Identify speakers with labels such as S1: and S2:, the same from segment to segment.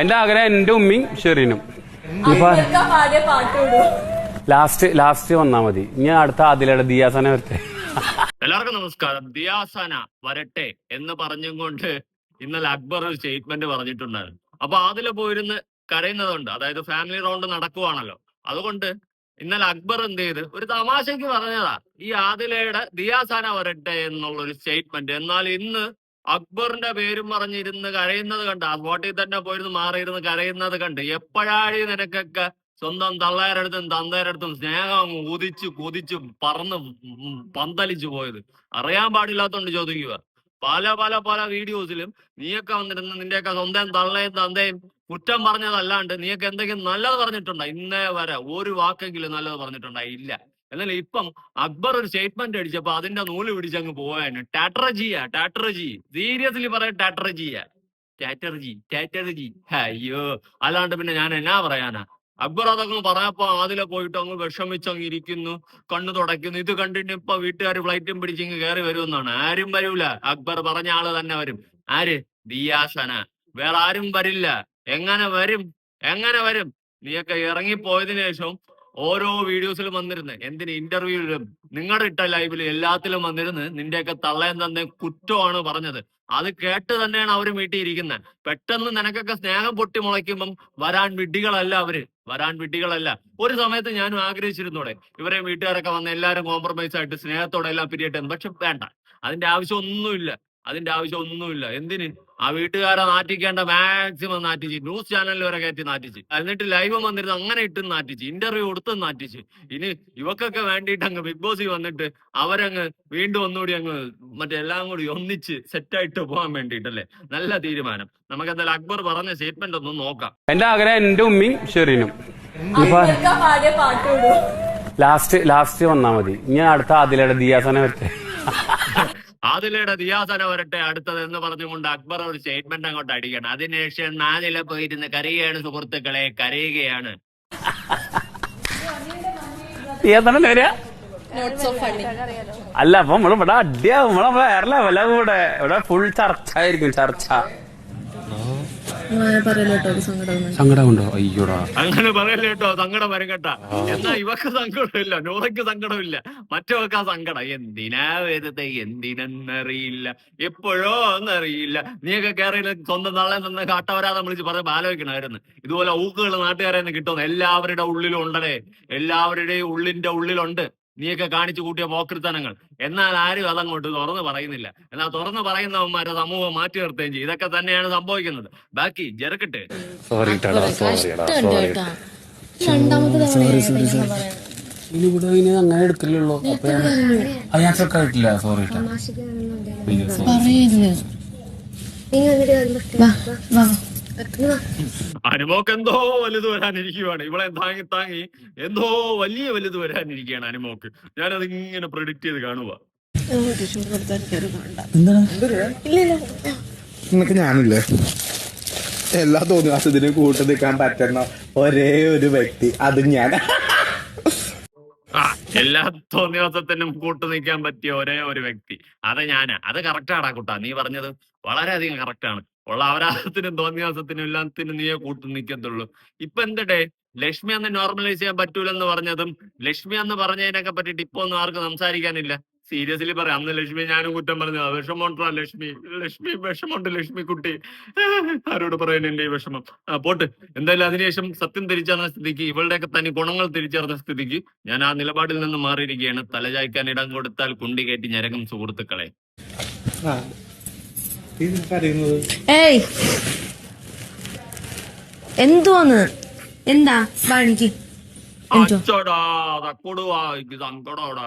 S1: എന്റെ ആഗ്രഹം എന്റെ ഉമ്മയും ഷെറിനും. ഇപ്പൊ
S2: അയ്യക്ക പാടിയ പാട്ട് വിടൂ
S1: ലാസ്റ്റ് ലാസ്റ്റ് വന്നാ മതി. ഞാൻ അടുത്ത അതിലയുടെ ദിയാസന വരട്ടെ.
S3: എല്ലാവർക്കും നമസ്കാരം. ദിയാസന വരട്ടെ എന്ന് പറഞ്ഞും കൊണ്ട് ഇന്നലെ അക്ബർ ഒരു സ്റ്റേറ്റ്മെന്റ് പറഞ്ഞിട്ടുണ്ടായിരുന്നു. അപ്പൊ ആദില പോയിരുന്ന് കരയുന്നതുണ്ട് അതായത് ഫാമിലി റൗണ്ട് നടക്കുവാണല്ലോ. അതുകൊണ്ട് ഇന്നലെ അക്ബർ എന്ത് ചെയ്ത്? ഒരു തമാശയ്ക്ക് പറഞ്ഞതാ. ഈ ആദിലയുടെ ദിയാസന വരട്ടെ എന്നുള്ള ഒരു സ്റ്റേറ്റ്മെന്റ് എന്നാൽ ഇന്ന് അക്ബറിന്റെ പേരും പറഞ്ഞിരുന്ന് കരയുന്നത് കണ്ട് ആ സ്പോട്ടിൽ തന്നെ പോയിരുന്ന് മാറിയിരുന്ന് കരയുന്നത് കണ്ട് എപ്പോഴാഴി നിനക്കൊക്കെ സ്വന്തം തള്ളേരടുത്തും തന്തേരടുത്തും സ്നേഹം ഉദിച്ചു കൊതിച്ചു പറന്ന് പന്തലിച്ചു പോയത്? അറിയാൻ പാടില്ലാത്തോണ്ട് ചോദിക്കുക. പല പല പല വീഡിയോസിലും നീയൊക്കെ വന്നിരുന്ന നിന്റെയൊക്കെ സ്വന്തം തള്ളയും തന്തയും കുറ്റം പറഞ്ഞതല്ലാണ്ട് നീയൊക്കെ എന്തെങ്കിലും നല്ലത് പറഞ്ഞിട്ടുണ്ടോ? ഇന്നേ വരെ ഒരു വാക്കെങ്കിലും നല്ലത് പറഞ്ഞിട്ടുണ്ടോ ഇല്ല എന്നാൽ ഇപ്പം അക്ബർ ഒരു സ്റ്റേറ്റ്മെന്റ് അടിച്ചപ്പോ അതിന്റെ നൂൽ പിടിച്ചങ്ങ് പോവാന് ടാറ്റർജിയാ ടാറ്ററജി. സീരിയസ്ലി പറയാം ടാറ്റർജിയാ ടാറ്റർജി ടാറ്റർജി അയ്യോ അല്ലാണ്ട് പിന്നെ ഞാൻ എന്നാ പറയാനാ? അക്ബർ അതങ്ങ് പറഞ്ഞപ്പോ അതിലെ പോയിട്ട് അങ്ങ് വിഷമിച്ചങ്ങ് ഇരിക്കുന്നു. കണ്ണു തുടയ്ക്കുന്നു. ഇത് കണ്ടിട്ട് ഇപ്പൊ വീട്ടുകാർ ഫ്ലൈറ്റും പിടിച്ചിങ്ങ് കയറി വരുമെന്നാണ്. ആരും വരൂല. അക്ബർ പറഞ്ഞ ആൾ തന്നെ വരും. ആര്? ദിയാസന. വേറെ ആരും വരില്ല. എങ്ങനെ വരും? എങ്ങനെ വരും? നീയൊക്കെ ഇറങ്ങിപ്പോയതിനു ശേഷം ഓരോ വീഡിയോസിലും വന്നിരുന്ന് എന്തിന് ഇന്റർവ്യൂവിലും നിങ്ങളുടെ ഇട്ട ലൈവിലും എല്ലാത്തിലും വന്നിരുന്ന് നിന്റെയൊക്കെ തള്ളയം തന്നെ കുറ്റമാണ് പറഞ്ഞത്. അത് കേട്ട് തന്നെയാണ് അവർ വീട്ടിയിരിക്കുന്നത് പെട്ടെന്ന് നിനക്കൊക്കെ സ്നേഹം പൊട്ടി മുളയ്ക്കുമ്പം വരാൻ വിഡ്ഢികളല്ല അവർ. വരാൻ വിഡ്ഢികളല്ല. ഒരു സമയത്ത് ഞാനും ആഗ്രഹിച്ചിരുന്നൂടെ ഇവരെ വീട്ടുകാരൊക്കെ വന്ന് എല്ലാവരും കോംപ്രമൈസ് ആയിട്ട് സ്നേഹത്തോടെ എല്ലാം പിരിയട്ടെ പക്ഷെ വേണ്ട. അതിന്റെ ആവശ്യം ഒന്നുമില്ല. അതിന്റെ ആവശ്യം ഒന്നുമില്ല. എന്തിന്? ആ വീട്ടുകാരെ നാറ്റിക്കേണ്ട മാക്സിമം നാറ്റിച്ച്. ന്യൂസ് ചാനലിൽ വരെ കയറ്റി നാറ്റിച്ച്. എന്നിട്ട് ലൈവ് വന്നിരുന്ന് അങ്ങനെ ഇട്ടും നാറ്റിച്ച്. ഇന്റർവ്യൂ കൊടുത്തും നാറ്റിച്ച്. ഇനി ഇവക്കൊക്കെ വേണ്ടിയിട്ട് അങ്ങ് ബിഗ് ബോസിൽ വന്നിട്ട് അവരങ്ങ് വീണ്ടും ഒന്നുകൂടി അങ്ങ് മറ്റെല്ലാം കൂടി ഒന്നിച്ച് സെറ്റായിട്ട് പോകാൻ വേണ്ടിയിട്ടല്ലേ? നല്ല തീരുമാനം. നമുക്ക് എന്തായാലും അക്ബർ പറഞ്ഞ സ്റ്റേറ്റ്മെന്റ് ഒന്ന് നോക്കാം.
S1: എന്റെ ആഗ്രഹം എന്റെ ഉമ്മയും ഷെറീനും. ലാസ്റ്റ് ലാസ്റ്റ് വന്നാ മതി. ഇനി അടുത്ത അതിലയുടെ ദിയാസനെ വരട്ടെ
S3: ആദിലയുടെ ദിയാസന വരട്ടെ അടുത്തത് എന്ന് പറഞ്ഞുകൊണ്ട് അക്ബർ ഒരു സ്റ്റേറ്റ്മെന്റ് അങ്ങോട്ട് അടിക്കണം. അതിനുശേഷം നാദില പോയിരുന്ന് കരയുകയാണ് സുഹൃത്തുക്കളെ കരയുകയാണ്.
S1: അല്ല അപ്പൊ നമ്മൾ ഇവിടെ അടിയാവും നമ്മളെ വേറെ ലെവലാവും ഇവിടെ. ഇവിടെ ഫുൾ ചർച്ച. ആയിരിക്കും ചർച്ച. സങ്കടമുണ്ടോ? അയ്യോടാ.
S3: അങ്ങനെ പറയല്ലേ കേട്ടോ. സങ്കടം വരും കേട്ടാ. എന്നാ ഇവക്ക് സങ്കടമില്ല നോറയ്ക്ക് സങ്കടമില്ല. മറ്റവർക്ക് ആ സങ്കടം എന്തിനാ വേദത്തെ എന്തിനെന്നറിയില്ല. എപ്പോഴോ എന്നറിയില്ല നീയൊക്കെ കയറി സ്വന്തം നാളെ നിന്ന് കാട്ടവരാതെ വിളിച്ച് പറഞ്ഞ ആലോചിക്കണമായിരുന്നു. ഇതുപോലെ ഊക്കുകൾ നാട്ടുകാരെ കിട്ടുന്നു എല്ലാവരുടെ ഉള്ളിലും ഉണ്ടല്ലേ? എല്ലാവരുടെയും ഉള്ളിന്റെ ഉള്ളിലുണ്ട്. നീയൊക്കെ കാണിച്ചു കൂട്ടിയ പോക്കൃത്തനങ്ങൾ എന്നാൽ ആരും അതങ്ങോട്ട് തുറന്നു പറയുന്നില്ല. എന്നാൽ തുറന്നു പറയുന്നവന്മാരെ സമൂഹം മാറ്റി നിർത്തുകയും ചെയ്യും. ഇതൊക്കെ തന്നെയാണ് സംഭവിക്കുന്നത്. ബാക്കി ജെറുക്കട്ടെ
S1: ഇനി ഇവിടെ ഇനി അങ്ങനെ എടുക്കില്ലല്ലോ അപ്പൊ അത് ഞാൻ ചെക്ക് ആയിട്ടില്ല. സോറി
S3: അനുമോക്ക് എന്തോ വലുത് വരാനിരിക്കുവാണ്. ഇവളെ താങ്ങി താങ്ങി എന്തോ വലിയ വലുത് വരാനിരിക്കുകയാണ് അനുമോക്ക്. ഞാനത് ഇങ്ങനെ പ്രൊഡിക്ട് ചെയ്ത് കാണുക
S4: നിനക്ക് ഞാനില്ലേ? എല്ലാ തോന്നിവാസത്തിനും കൂട്ടു നിൽക്കാൻ പറ്റുന്ന ഒരേ ഒരു വ്യക്തി. അത് ഞാൻ.
S3: എല്ലാ തോന്നിവാസത്തിനും കൂട്ടു നിൽക്കാൻ പറ്റിയ ഒരേ ഒരു വ്യക്തി. അത് ഞാനാ. അത് കറക്റ്റാടാ കൂട്ടാ. നീ പറഞ്ഞത് വളരെയധികം കറക്റ്റാണ് ഉള്ള അപരാധത്തിനും തോന്നിയാസത്തിനും എല്ലാത്തിനും നീയെ കൂട്ടു നിൽക്കത്തുള്ളൂ ഇപ്പൊ എന്തടേ ലക്ഷ്മി അന്ന് നോർമലൈസ് ചെയ്യാൻ പറ്റൂലെന്ന് പറഞ്ഞതും ലക്ഷ്മി എന്ന് പറഞ്ഞതിനൊക്കെ പറ്റിയിട്ട് ഇപ്പൊ ഒന്നും ആർക്കും സംസാരിക്കാനില്ല. സീരിയസ്ലി പറയാം. അന്ന് ലക്ഷ്മി ഞാനും കുറ്റം പറഞ്ഞു വിഷമോണ്ടാ ലക്ഷ്മി? ലക്ഷ്മി വിഷമുണ്ട് ലക്ഷ്മി കുട്ടി. ആരോട് പറയാൻ എന്റെ ഈ വിഷമം? ആ പോട്ട്. എന്തായാലും അതിനുശേഷം സത്യം തിരിച്ചറിഞ്ഞ സ്ഥിതിക്ക് ഇവളുടെയൊക്കെ തനി ഗുണങ്ങൾ തിരിച്ചറിഞ്ഞ സ്ഥിതിക്ക് ഞാൻ ആ നിലപാടിൽ നിന്ന് മാറിയിരിക്കുകയാണ്. തലചായ്ക്കാൻ ഇടം കൊടുത്താൽ കുണ്ടി കയറ്റി ഞരകം സുഹൃത്തുക്കളെ.
S5: ഏയ്. എന്തുവാന്ന്? എന്താ? വാണിക്ക് എന്തോ
S3: അച്ചോടാ തക്കോടുവാ എനിക്ക് സങ്കടോടാ.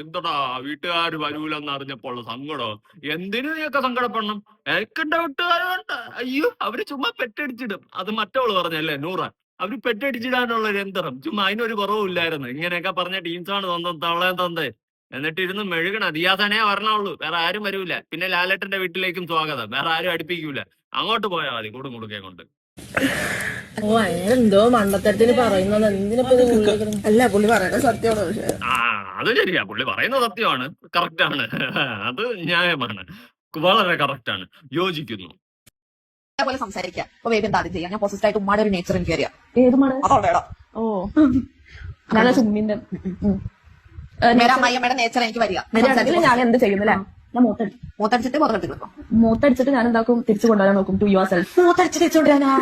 S3: എന്തടാ വീട്ടുകാർ വരൂലെന്ന് അറിഞ്ഞപ്പോൾ സങ്കടം? എന്തിനു നീയൊക്കെ സങ്കടപ്പെടണം? എനിക്കെന്റെ വീട്ടുകാരുണ്ട് വേണ്ട. അയ്യോ അവർ ചുമ്മാ പെട്ടടിച്ചിടും. അത് മറ്റവൾ പറഞ്ഞല്ലേ നൂറ? അവർ പെറ്റടിച്ചിടാനുള്ള ഒരു യന്ത്രം. ചുമ്മാ അതിനൊരു കുറവില്ലായിരുന്നു ഇങ്ങനെയൊക്കെ പറഞ്ഞ ടീംസാണ് സ്വന്തം തള്ളേ തന്തേ എന്നിട്ട് ഇരുന്ന് മെഴുകണ ദിയാസനെ വരണുള്ളൂ വേറെ ആരും വരൂല. പിന്നെ ലാലേട്ടന്റെ വീട്ടിലേക്കും സ്വാഗതം. വേറെ ആരും അടുപ്പിക്കൂല. അങ്ങോട്ട് പോയാൽ മതി കൂടും കുടുക്കെ കൊണ്ട്.
S6: ഓ മണ്ടത്തരത്തിന് പറയുന്നത് അല്ല പുള്ളി പറയുന്നത് സത്യമാണ്? പക്ഷെ
S3: ആ അത് ശരിയാ. പുള്ളി പറയുന്നത് സത്യമാണ്. കറക്റ്റ് ആണ് അത് ന്യായമാണ്. വളരെ കറക്റ്റ് ആണ് യോജിക്കുന്നു
S7: പോലെ സംസാരിക്കുക അപ്പൊ വേഗം എന്താ ആദ്യം ചെയ്യാം. ഞാൻ പോസിറ്റീവ് ആയിട്ട് ഒരു നേച്ചർ എനിക്ക് അറിയാം
S6: ഏതുമാണ്
S7: അതോടെടാ
S6: ഓ. ഞാൻ
S7: അമ്മയമ്മയുടെ നേച്ചർ എനിക്ക് വരിക.
S6: വരികയാണെങ്കിൽ ഞാൻ എന്ത് ചെയ്യുന്നില്ലേ ഞാൻ മൂത്തടിച്ചു
S7: മൂത്തടിച്ചിട്ട് പുറത്തെടുത്ത്
S6: മൂത്തടിച്ചിട്ട് ഞാൻ എന്താക്കും തിരിച്ചു കൊണ്ടുവരാൻ നോക്കും ടു യുവർ സെൽഫ്
S7: മൂത്തടിച്ച് തിരിച്ചുകൊണ്ടിരാനാ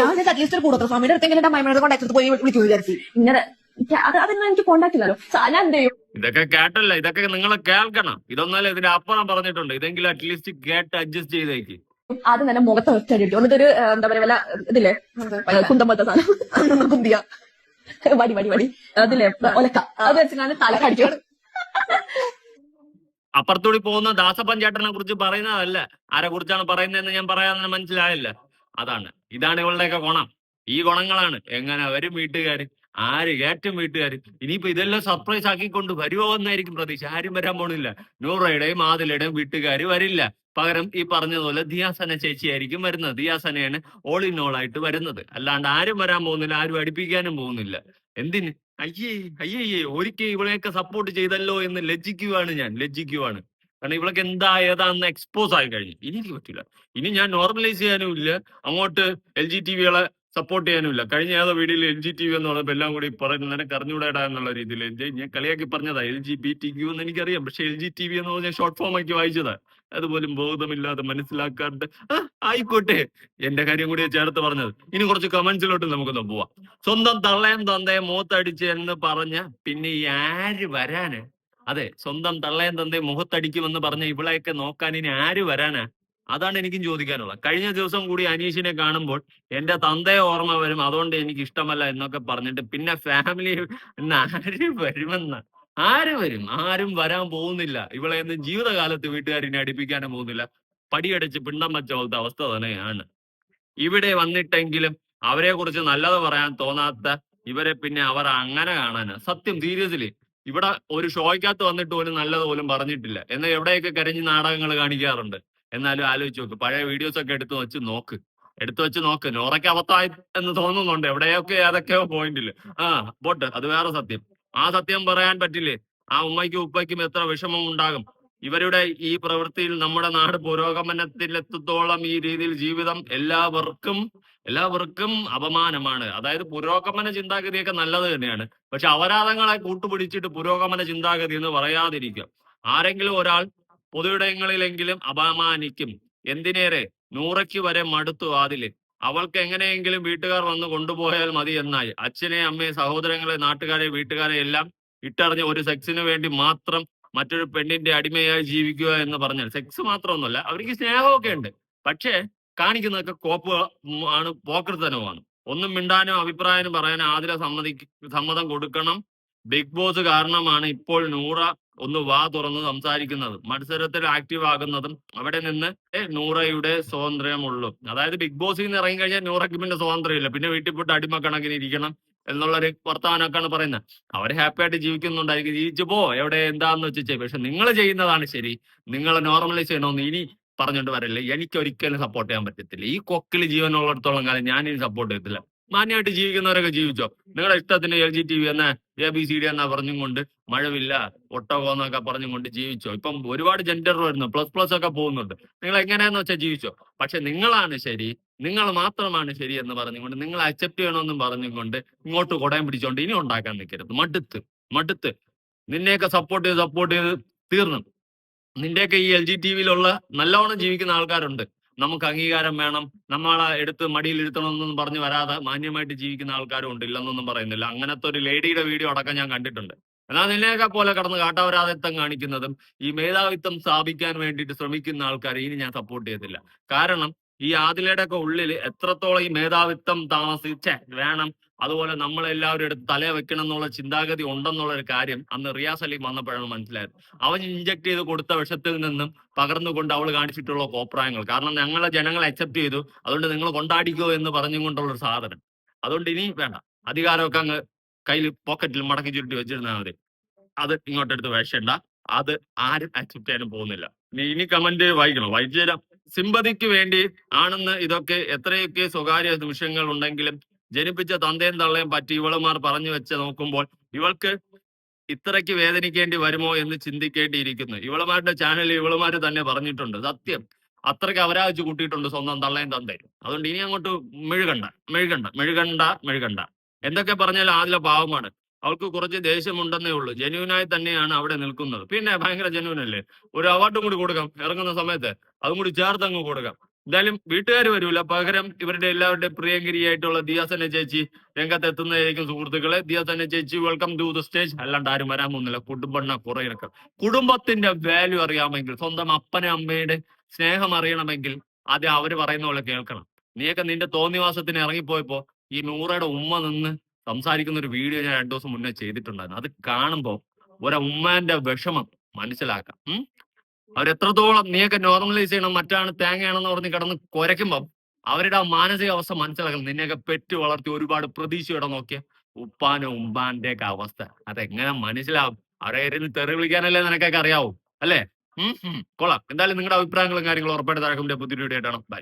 S7: ഞാൻ അറ്റ്ലീസ്റ്റ് ഒരു കൂടുതൽ സ്വാമിയുടെ അടുത്തെങ്കിലും അമ്മയുടെ കോണ്ടാക്ട് പോയി വിളിച്ചു വിചാരിച്ചു.
S6: ഇങ്ങനെ എനിക്ക് അത് അതൊന്നും എനിക്ക് കോണ്ടാക്ട് ഇല്ലല്ലോ. ഞാൻ എന്ത് ചെയ്യും?
S3: ഇതൊക്കെ കേട്ടല്ല ഇതൊക്കെ നിങ്ങൾ കേൾക്കണം. ഇതൊന്നല്ല ഇതിന്റെ അപ്പുറം പറഞ്ഞിട്ടുണ്ട്. ഇതെങ്കിലും അറ്റ്ലീസ്റ്റ് കേട്ട് അഡ്ജസ്റ്റ് ചെയ്തേക്ക്.
S6: ആദ്യം തന്നെ മുഖത്ത് ഒറ്റടിട്ടു എന്നിട്ടൊരു എന്താ പറയാ വല്ല ഇതില്ലേ? കുന്തമ്പത്തെ കുന്തം സാധനം. കുന്തിയ. വടി വടി വടി. അതിലെ ഒലക്ക. അത് വെച്ച് ഞാൻ തല കടിച്ചു
S3: അപ്പുറത്തൂടി പോകുന്ന ദാസപ്പൻ ചേട്ടനെ കുറിച്ച് പറയുന്നതല്ല? ആരെ കുറിച്ചാണ് പറയുന്നതെന്ന് ഞാൻ പറയാമെന്ന് മനസ്സിലായില്ല. അതാണ്. ഇതാണ് ഇവളുടെയൊക്കെ ഗുണം. ഈ ഗുണങ്ങളാണ്. എങ്ങനെ വരും വീട്ടുകാര് ആര് ഏറ്റവും വീട്ടുകാർ ഇനിയിപ്പോ ഇതെല്ലാം സർപ്രൈസ് ആക്കിക്കൊണ്ട് വരുമോ എന്നായിരിക്കും പ്രതീക്ഷ. ആരും വരാൻ പോണില്ല. നൂറയുടെയും ആദിലയുടെയും വീട്ടുകാർ വരില്ല. പകരം ഈ പറഞ്ഞതുപോലെ ദിയാസന ചേച്ചിയായിരിക്കും വരുന്നത്. ദിയാസനയാണ് ഓൾ ഇൻ ഓൾ ആയിട്ട് വരുന്നത്. അല്ലാണ്ട് ആരും വരാൻ പോകുന്നില്ല ആരും അടുപ്പിക്കാനും പോകുന്നില്ല. എന്തിന്? അയ്യേ അയ്യേ ഒരിക്കൽ ഇവളെയൊക്കെ സപ്പോർട്ട് ചെയ്തല്ലോ എന്ന് ലജ്ജിക്കുവാണ് ഞാൻ ലജ്ജിക്കുവാണ്. കാരണം ഇവളൊക്കെ എന്താ ഏതാന്ന് എക്സ്പോസ് ആയി കഴിഞ്ഞു. ഇനി എനിക്ക് പറ്റില്ല. ഇനി ഞാൻ നോർമലൈസ് ചെയ്യാനും ഇല്ല. അങ്ങോട്ട് എൽ ജി ടി വികളെ സപ്പോർട്ട് ചെയ്യാനും ഇല്ല കഴിഞ്ഞ ഏതോ വീഡിയോയിൽ എൽ ജി ടി വി എന്ന് പറഞ്ഞപ്പോൾ എല്ലാം കൂടി പറയുന്നത് നിനക്ക് അറിഞ്ഞൂടാ എന്നുള്ള രീതിയിൽ ഞാൻ കളിയാക്കി പറഞ്ഞതാ. L G B T Q എന്ന് എനിക്കറിയാം. പക്ഷെ എൽ ജി ടി വി എന്ന് പറഞ്ഞാൽ ഷോർട്ട് ഫോം ആക്കി വായിച്ചതാ. അതുപോലും ബോധമില്ലാതെ മനസ്സിലാക്കാണ്ട്. ആയിക്കോട്ടെ. എന്റെ കാര്യം കൂടി ചേർത്ത് പറഞ്ഞത്. ഇനി കുറച്ച് കമന്റ്സിലോട്ട് നമുക്കൊന്ന് പോവാം. സ്വന്തം തള്ളയും തന്തയും മൂത്തടിച്ച് എന്ന് പറഞ്ഞ പിന്നെ ഈ ആര് വരാന്? അതെ സ്വന്തം തള്ളയും തന്തയും മുഖത്തടിക്കുമെന്ന് പറഞ്ഞ ഇവളെയൊക്കെ നോക്കാൻ ഇനി ആര് വരാനാ? അതാണ് എനിക്കും ചോദിക്കാനുള്ളത്. കഴിഞ്ഞ ദിവസം കൂടി അനീഷിനെ കാണുമ്പോൾ എന്റെ തന്തയെ ഓർമ്മ വരും. അതുകൊണ്ട് എനിക്ക് ഇഷ്ടമല്ല എന്നൊക്കെ പറഞ്ഞിട്ട് പിന്നെ ഫാമിലി ആര് വരുമെന്ന്? ആര് വരും? ആരും വരാൻ പോകുന്നില്ല. ഇവളെ ഒന്നും ജീവിതകാലത്ത് വീട്ടുകാരിനെ അടിപ്പിക്കാനും പോകുന്നില്ല. പടിയടിച്ച് പിണ്ടം വച്ച പോലത്തെ അവസ്ഥ തന്നെയാണ്. ഇവിടെ വന്നിട്ടെങ്കിലും അവരെ കുറിച്ച് നല്ലത് പറയാൻ തോന്നാത്ത ഇവരെ പിന്നെ അവർ അങ്ങനെ കാണാന്. സത്യം സീരിയസ്ലി. ഇവിടെ ഒരു ഷോയ്ക്കകത്ത് വന്നിട്ട് പോലും നല്ലത് പോലും പറഞ്ഞിട്ടില്ല. എന്നാൽ എവിടെയൊക്കെ കരഞ്ഞ് നാടകങ്ങൾ കാണിക്കാറുണ്ട്. എന്നാലും ആലോചിച്ച് നോക്ക്. പഴയ വീഡിയോസ് ഒക്കെ എടുത്തു വെച്ച് നോക്ക്. എടുത്തു വെച്ച് നോക്ക്. നോറയ്ക്ക് അബദ്ധമായി എന്ന് തോന്നുന്നുണ്ട്. എവിടെയൊക്കെ ഏതൊക്കെയോ പോയിന്റിൽ ആ പോട്ട്. അത് വേറെ സത്യം. ആ സത്യം പറയാൻ പറ്റില്ലേ? ആ ഉമ്മയ്ക്കും ഉപ്പയ്ക്കും എത്ര വിഷമം ഉണ്ടാകും. ഇവരുടെ ഈ പ്രവൃത്തിയിൽ നമ്മുടെ നാട് പുരോഗമനത്തിലെത്തോളം ഈ രീതിയിൽ ജീവിതം എല്ലാവർക്കും എല്ലാവർക്കും അപമാനമാണ്. അതായത് പുരോഗമന ചിന്താഗതിയൊക്കെ നല്ലത് തന്നെയാണ്. പക്ഷെ അപരാധങ്ങളെ കൂട്ടുപിടിച്ചിട്ട് പുരോഗമന ചിന്താഗതി എന്ന് പറയാതിരിക്കുക. ആരെങ്കിലും ഒരാൾ പൊതുയിടങ്ങളിലെങ്കിലും അപമാനിക്കും. എന്തിനേറെ? നൂറയ്ക്ക് വരെ മടുത്തു ആദിൽ അവൾക്ക് എങ്ങനെയെങ്കിലും വീട്ടുകാർ വന്ന് കൊണ്ടുപോയാൽ മതി എന്നായി. അച്ഛനെ അമ്മയെ സഹോദരങ്ങളെ നാട്ടുകാരെ വീട്ടുകാരെ എല്ലാം ഇട്ടറിഞ്ഞ് ഒരു സെക്സിന് വേണ്ടി മാത്രം മറ്റൊരു പെണ്ണിന്റെ അടിമയായി ജീവിക്കുക എന്ന് പറഞ്ഞാൽ സെക്സ് മാത്രമൊന്നുമല്ല അവർക്ക് സ്നേഹമൊക്കെ ഉണ്ട്. പക്ഷേ കാണിക്കുന്നതൊക്കെ കോപ്പ് ആണ് പോക്കൃത്തനവുമാണ് ഒന്നും മിണ്ടാനോ അഭിപ്രായം പറയാനോ ആതിര സമ്മതി സമ്മതം കൊടുക്കണം. ബിഗ് ബോസ് കാരണമാണ് ഇപ്പോൾ നൂറ ഒന്ന് വാ തുറന്ന് സംസാരിക്കുന്നത്. മത്സരത്തിൽ ആക്റ്റീവ് ആകുന്നതും അവിടെ നിന്ന് നൂറയുടെ സ്വാതന്ത്ര്യമുള്ളൂ. അതായത് ബിഗ് ബോസിൽ നിന്ന് ഇറങ്ങി കഴിഞ്ഞാൽ നൂറയ്ക്ക് പിന്നെ സ്വാതന്ത്ര്യമില്ല. പിന്നെ വീട്ടിൽ പോയിട്ട് അടിമക്കണക്കിന് ഇരിക്കണം എന്നുള്ളൊരു വർത്തമാനമൊക്കെയാണ് പറയുന്നത്. അവർ ഹാപ്പി ആയിട്ട് ജീവിക്കുന്നുണ്ടായിരിക്കും. ജീവിച്ചു പോ എവിടെ എന്താന്ന് വെച്ചാൽ പക്ഷെ നിങ്ങൾ ചെയ്യുന്നതാണ് ശരി. നിങ്ങൾ നോർമലൈസ് ചെയ്യണമെന്ന് ഇനി പറഞ്ഞുകൊണ്ട് വരല്ലേ. എനിക്ക് ഒരിക്കലും സപ്പോർട്ട് ചെയ്യാൻ പറ്റത്തില്ല. ഈ കൊക്കിൽ ജീവനുള്ളിടത്തോളം കാലം ഞാൻ ഇനി സപ്പോർട്ട് ചെയ്യത്തില്ല. മാന്യമായിട്ട് ജീവിക്കുന്നവരൊക്കെ ജീവിച്ചോ? നിങ്ങളുടെ ഇഷ്ടത്തിന് എൽ ജി ടി വി എന്ന എ ബി സി ഡി എന്നാ പറഞ്ഞും കൊണ്ട് മഴവില്ല ഒട്ടകോ എന്നൊക്കെ പറഞ്ഞും കൊണ്ട് ജീവിച്ചോ? ഇപ്പം ഒരുപാട് ജെൻഡർ വരുന്നു പ്ലസ് പ്ലസ് ഒക്കെ പോകുന്നുണ്ട്. നിങ്ങൾ എങ്ങനെയാന്ന് വെച്ചാൽ ജീവിച്ചോ? പക്ഷെ നിങ്ങളാണ് ശരി നിങ്ങൾ മാത്രമാണ് ശരി എന്ന് പറഞ്ഞുകൊണ്ട് നിങ്ങൾ അക്സെപ്റ്റ് ചെയ്യണമെന്നും പറഞ്ഞുകൊണ്ട് ഇങ്ങോട്ട് കുടയം പിടിച്ചോണ്ട് ഇനി ഉണ്ടാക്കാൻ നിൽക്കരുത് മടുത്ത് മടുത്ത്. നിന്നെയൊക്കെ സപ്പോർട്ട് ചെയ്ത് സപ്പോർട്ട് ചെയ്ത് തീർന്നു. നിന്റെയൊക്കെ ഈ എൽ ജി ടി വിയിലുള്ള നല്ലവണ്ണം ജീവിക്കുന്ന ആൾക്കാരുണ്ട്. നമുക്ക് അംഗീകാരം വേണം. നമ്മളെ എടുത്ത് മടിയിൽ ഇരുത്തണമെന്നൊന്നും പറഞ്ഞു വരാതെ മാന്യമായിട്ട് ജീവിക്കുന്ന ആൾക്കാരും ഉണ്ട് ഇല്ലെന്നൊന്നും പറയുന്നില്ല. അങ്ങനത്തെ ഒരു ലേഡിയുടെ വീഡിയോ അടക്കം ഞാൻ കണ്ടിട്ടുണ്ട്. എന്നാൽ നിന്നെയൊക്കെ പോലെ കടന്ന് കാട്ടാവരാധിത്വം കാണിക്കുന്നതും ഈ മേധാവിത്വം സ്ഥാപിക്കാൻ വേണ്ടിയിട്ട് ശ്രമിക്കുന്ന ആൾക്കാരെ ഇനി ഞാൻ സപ്പോർട്ട് ചെയ്യത്തില്ല. കാരണം ഈ ആദിലയുടെ ഒക്കെ ഉള്ളിൽ എത്രത്തോളം ഈ മേധാവിത്വം താമസിച്ച വേണം. അതുപോലെ നമ്മൾ എല്ലാവരും എടുത്ത് തല വെക്കണം എന്നുള്ള ചിന്താഗതി ഉണ്ടെന്നുള്ള ഒരു കാര്യം അന്ന് റിയാസ് അലി വന്നപ്പോഴാണ് മനസ്സിലായത്. അവൻ ഇഞ്ചക്ട് ചെയ്ത് കൊടുത്ത വിഷത്തിൽ നിന്നും പകർന്നുകൊണ്ട് അവൾ കാണിച്ചിട്ടുള്ള കോപ്രായങ്ങൾ. കാരണം ഞങ്ങളെ ജനങ്ങളെ അക്സെപ്റ്റ് ചെയ്തു. അതുകൊണ്ട് നിങ്ങൾ കൊണ്ടാടിക്കോ എന്ന് പറഞ്ഞുകൊണ്ടുള്ള ഒരു സാധനം. അതുകൊണ്ട് ഇനി വേണ്ട. അധികാരമൊക്കെ അങ്ങ് കയ്യിൽ പോക്കറ്റിൽ മടക്കി ചുരുട്ടി വെച്ചിരുന്നാൽ മതി. അത് ഇങ്ങോട്ടെടുത്ത് വേഷണ്ട അത് ആരും അക്സെപ്റ്റ് ചെയ്യാനും പോകുന്നില്ല. ഇനി കമന്റ് വായിക്കണം വായിച്ചു തരാം സിമ്പതിക്ക് വേണ്ടി ആണെന്ന് ഇതൊക്കെ എത്രയൊക്കെ സ്വകാര്യ നിമിഷങ്ങൾ ഉണ്ടെങ്കിലും ജനിപ്പിച്ച തന്തയും തള്ളയും പറ്റി ഇവളുമാർ പറഞ്ഞു വെച്ച് നോക്കുമ്പോൾ ഇവൾക്ക് ഇത്രയ്ക്ക് വേദനിക്കേണ്ടി വരുമോ എന്ന് ചിന്തിക്കേണ്ടിയിരിക്കുന്നു. ഇവളുമാരുടെ ചാനലിൽ ഇവളുമാർ തന്നെ പറഞ്ഞിട്ടുണ്ട്. സത്യം. അത്രയ്ക്ക് അവരാഴ്ച കൂട്ടിയിട്ടുണ്ട് സ്വന്തം തള്ളയും തന്തയും. അതുകൊണ്ട് ഇനി അങ്ങോട്ട് മെഴുകണ്ട മെഴുകണ്ട മെഴുകണ്ട മെഴുകണ്ട. എന്തൊക്കെ പറഞ്ഞാലും ആദ്യ പാവമാണ്. അവൾക്ക് കുറച്ച് ദേഷ്യമുണ്ടെന്നേ ഉള്ളൂ. ജെന്യൂനായി തന്നെയാണ് അവിടെ നിൽക്കുന്നത്. പിന്നെ ഭയങ്കര ജെന്യൂൻ അല്ലേ ഒരു അവാർഡും കൂടി കൊടുക്കാം ഇറങ്ങുന്ന സമയത്ത്. അതും കൂടി ചേർത്ത് അങ്ങ് കൊടുക്കാം. എന്തായാലും വീട്ടുകാർ വരൂല. പകരം ഇവരുടെ എല്ലാവരുടെ പ്രിയങ്കരിയായിട്ടുള്ള ദിയാസന ചേച്ചി രംഗത്ത് എത്തുന്നതായിരിക്കും സുഹൃത്തുക്കളെ ദിയാസന ചേച്ചി വെൽക്കം ടു ദ സ്റ്റേജ് അല്ലാണ്ട് ആരും വരാൻ പോകുന്നില്ല. കുടുംബണ്ണ കുറയിറക്കം കുടുംബത്തിന്റെ വാല്യൂ അറിയാമെങ്കിൽ സ്വന്തം അപ്പനെ അമ്മയുടെ സ്നേഹം അറിയണമെങ്കിൽ ആദ്യം അവർ പറയുന്ന പോലെ കേൾക്കണം. നീയൊക്കെ നിന്റെ തോന്നിവാസത്തിന് ഇറങ്ങിപ്പോയപ്പോ ഈ നൂറയുടെ ഉമ്മ നിന്ന് സംസാരിക്കുന്ന ഒരു വീഡിയോ ഞാൻ രണ്ടു ദിവസം മുന്നേ ചെയ്തിട്ടുണ്ടായിരുന്നു. അത് കാണുമ്പോൾ ഉമ്മാന്റെ വിഷമം മനസ്സിലാക്കാം. ഉം? അവരെത്രത്തോളം നീയൊക്കെ നോർമലൈസ് ചെയ്യണം മറ്റാണ് തേങ്ങയാണെന്ന് പറഞ്ഞ് കിടന്ന് കുരയ്ക്കുമ്പോൾ അവരുടെ ആ മാനസിക അവസ്ഥ മനസ്സിലാക്കണം. നിന്നെയൊക്കെ പെറ്റ് വളർത്തി ഒരുപാട് പ്രതീക്ഷയോടെ നോക്കിയ. ഉപ്പാനും ഉമ്പാന്റെ ഒക്കെ അവസ്ഥ. അതെങ്ങനെ മനസ്സിലാവും? അവരെ ഇരുന്ന് തെറി വിളിക്കാനല്ലേ നിനക്കൊക്കെ അറിയാവൂ? അല്ലേ? ഉം. കൊള്ളാം. എന്തായാലും നിങ്ങളുടെ അഭിപ്രായങ്ങളും കാര്യങ്ങളും ഉറപ്പായിട്ട് താഴെ പുതിയ വീഡിയോ ആയിട്ടാണ് ബൈ